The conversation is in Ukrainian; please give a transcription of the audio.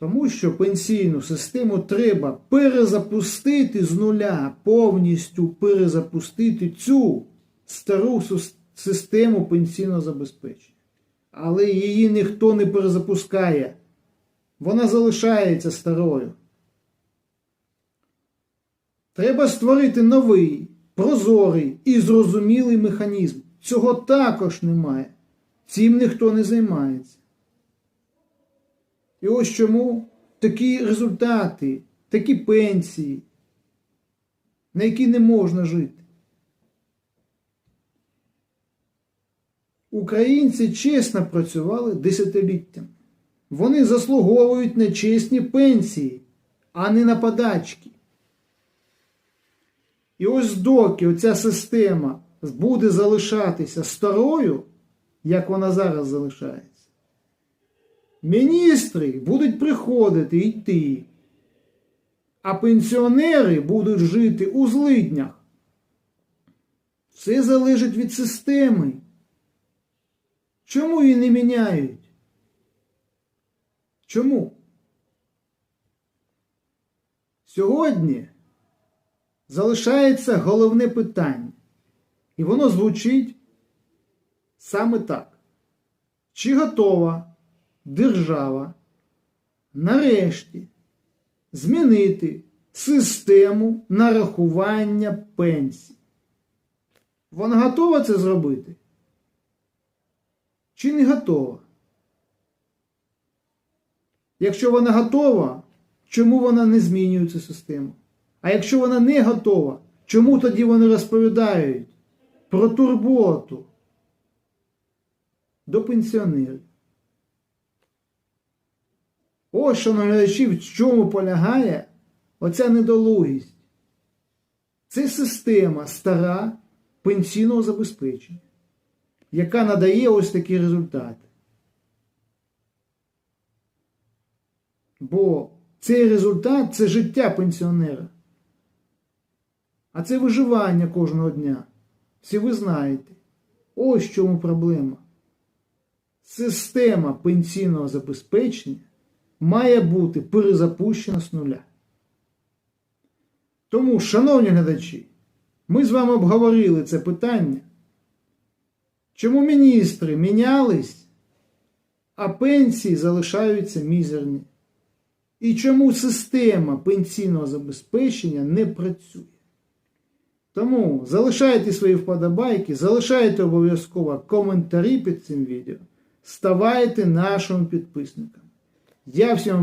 Тому що пенсійну систему треба перезапустити з нуля, повністю перезапустити цю стару систему пенсійного забезпечення. Але її ніхто не перезапускає. Вона залишається старою. Треба створити новий, прозорий і зрозумілий механізм. Цього також немає. Цим ніхто не займається. І ось чому такі результати, такі пенсії, на які не можна жити. Українці чесно працювали десятиліттям. Вони заслуговують на чесні пенсії, а не на подачки. І ось доки оця система буде залишатися старою, як вона зараз залишається, міністри будуть приходити йти, а пенсіонери будуть жити у злиднях. Все залежить від системи. Чому її не міняють? Чому? Сьогодні залишається головне питання. І воно звучить саме так. Чи готова держава нарешті змінити систему нарахування пенсій? Вона готова це зробити? Чи не готова? Якщо вона готова, чому вона не змінює цю систему? А якщо вона не готова, чому тоді вони розповідають про турботу до пенсіонерів? Ось, шановні глядачі, в чому полягає оця недолугість. Це система стара пенсійного забезпечення, яка надає ось такі результати. Бо цей результат це життя пенсіонера. А це виживання кожного дня. Всі ви знаєте. Ось в чому проблема. Система пенсійного забезпечення має бути перезапущена з нуля. Тому, шановні глядачі, ми з вами обговорили це питання. Чому міністри мінялись, а пенсії залишаються мізерні? І чому система пенсійного забезпечення не працює? Тому залишайте свої вподобайки, залишайте обов'язково коментарі під цим відео, ставайте нашими підписниками. Я всім